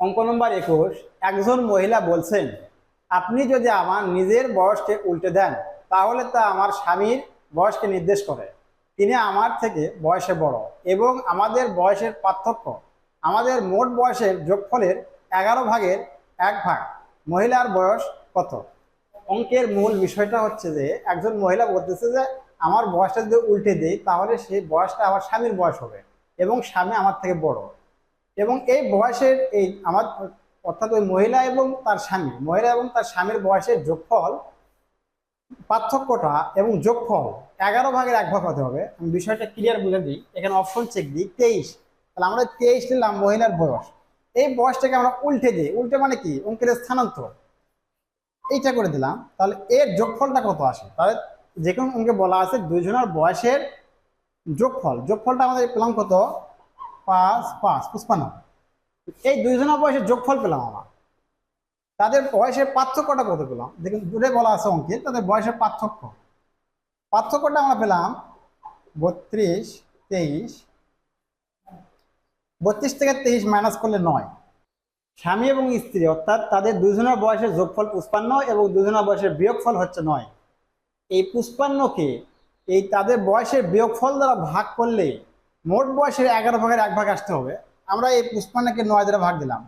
অঙ্ক নম্বর একুশ, একজন মহিলা বলছেন, আপনি যদি আমার নিজের বয়সকে উল্টে দেন, তাহলে তা আমার স্বামীর বয়সকে নির্দেশ করে। তিনি আমার থেকে বয়সে বড় এবং আমাদের বয়সের পার্থক্য। আমাদের মোট বয়সের যোগফলের এগারো ভাগের এক ভাগ। মহিলার বয়স কত? অঙ্কের মূল বিষয়টা হচ্ছে যে, একজন মহিলা বলতেছে যে, আমার বয়সটা যদি উল্টে দেই, তাহলে সেই বয়সটা আমার স্বামীর বয়স হবে এবং স্বামী আমার থেকে বড়। এবং এই বয়সের এই আমার, অর্থাৎ ওই মহিলা এবং তার স্বামী, মহিলা এবং তার স্বামীর বয়সের যোগফল পার্থক্যটা এবং যোগফল এগারো ভাগের এক ভাগ হতে হবে। আমি বিষয়টা ক্লিয়ার বুঝে দিই। এখানে অপশন চেক দিই, তেইশ। তাহলে আমরা তেইশ নিলাম মহিলার বয়স। এই বয়সটাকে আমরা উল্টে দিই। উল্টে মানে কি? অঙ্কের স্থানান্তর। এইটা করে দিলাম। তাহলে এর যোগফলটা কত আসে? তাহলে যে কোনো অঙ্কে বলা আছে দুইজনের বয়সের যোগফল। যোগফলটা আমাদের পেলাম কত? পাঁচ পাঁচ পুষ্পান্ন এই দুইজনের বয়সের যোগফল পেলাম আমরা। তাদের বয়সের পার্থক্যটা কত পেলাম? দেখুন, দূরে বলা আছে অঙ্কে তাদের বয়সের পার্থক্য। পার্থক্যটা আমরা পেলাম বত্রিশ, তেইশ, বত্রিশ থেকে তেইশ মাইনাস করলে নয়। স্বামী এবং স্ত্রী, অর্থাৎ তাদের দুজনের বয়সের যোগফল পুষ্পান্ন এবং দুজনের বয়সের বিয়োগফল হচ্ছে নয়। এই পুষ্পান্নকে এই তাদের বয়সের বিয়োগফল দ্বারা ভাগ করলে মোট বয়সের এগারো ভাগের এক ভাগ আসতে হবে। আমরা এই পুষ্পান্নকে নয় দ্বারা ভাগ দিলাম।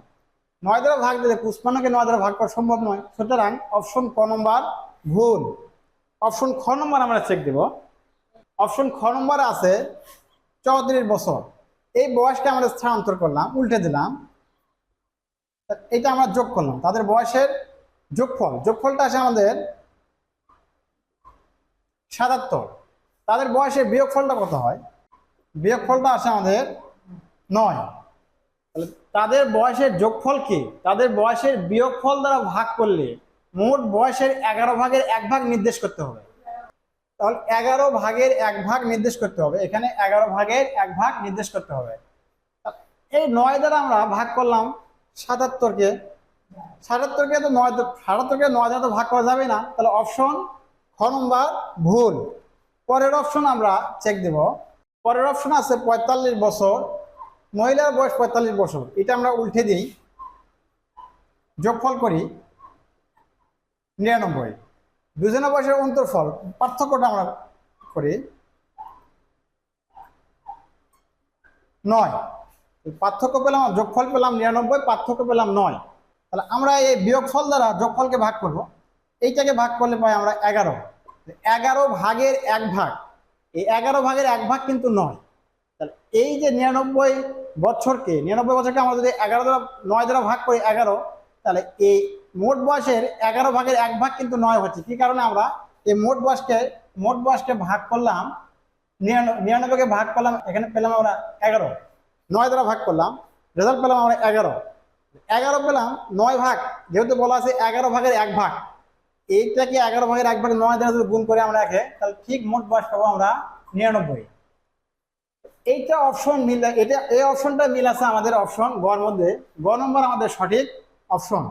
নয় দ্বারা ভাগ দিলে পুষ্পান্নকে নয় দ্বারা ভাগ করা সম্ভব নয়। সুতরাং অপশন ক নম্বর ভুল। অপশন খ নম্বর আমরা চেক দেব। অপশন খ নম্বর আছে চৌত্রিশ বছর। এই বয়সকে আমরা স্থানান্তর করলাম, উল্টে দিলাম। এটা আমরা যোগ করলাম। তাদের বয়সের যোগফল, যোগফলটা আসে আমাদের সাতাত্তর। তাদের বয়সের বিয়োগফলটা কত হয়? বিয়োগফলটা আছে আমাদের নয়। তাহলে তাদের বয়সের যোগফল কি? তাদের বয়সের বিয়োগফল দ্বারা ভাগ করলে মোট বয়সের এগারো ভাগের এক ভাগ নির্দেশ করতে হবে। তাহলে এগারো ভাগের এক ভাগ নির্দেশ করতে হবে। এখানে এগারো ভাগের এক ভাগ নির্দেশ করতে হবে। এই নয় দ্বারা আমরা ভাগ করলাম সাতাত্তরকে। সাতাত্তরকে তো নয় সাতাত্তরকে নয় দ্বারা তো ভাগ করা যাবে না। তাহলে অপশন খ নম্বর ভুল। পরের অপশন আমরা চেক দেব। পরের অপশন আছে পঁয়তাল্লিশ বছর, মহিলার বয়স পঁয়তাল্লিশ বছর। এটা আমরা উল্টে দিই, যোগফল করি নিরানব্বই। দুজনের বয়সের অন্তরফল, পার্থক্যটা আমরা করি নয়। পার্থক্য পেলাম, যোগফল পেলাম নিরানব্বই, পার্থক্য পেলাম নয়। তাহলে আমরা এই বিয়োগফল দ্বারা যোগফলকে ভাগ করব। এইটাকে ভাগ করলে পাই আমরা এগারো। এগারো ভাগের এক ভাগ। এই এগারো ভাগের এক ভাগ কিন্তু নয়। তাহলে এই যে নিরানব্বই বছরকে নিরানব্বই বছরকে আমরা যদি এগারো দ্বারা, নয় দ্বারা ভাগ করি এগারো, তাহলে এই মোট বয়সের এগারো ভাগের এক ভাগ কিন্তু নয় হচ্ছে। কি কারণে আমরা এই মোট বয়সকে মোট বয়সকে ভাগ করলাম নিরানব্বই নিরানব্বইকে ভাগ করলাম, এখানে পেলাম আমরা এগারো। নয় দ্বারা ভাগ করলাম রেজাল্ট পেলাম আমরা এগারো। এগারো পেলাম নয় ভাগ, যেহেতু বলা আছে এগারো ভাগের এক ভাগ। এইটাকে এগারো ভাগের একবার নয় দ্বারা গুণ করে আমরা রাখে তাহলে ঠিক মোট বয়স পাবো আমরা নিরানব্বই। এইটা অপশন মিল এটা এই অপশনটা মিল আছে আমাদের অপশন গড় মধ্যে। গ নম্বর আমাদের সঠিক অপশন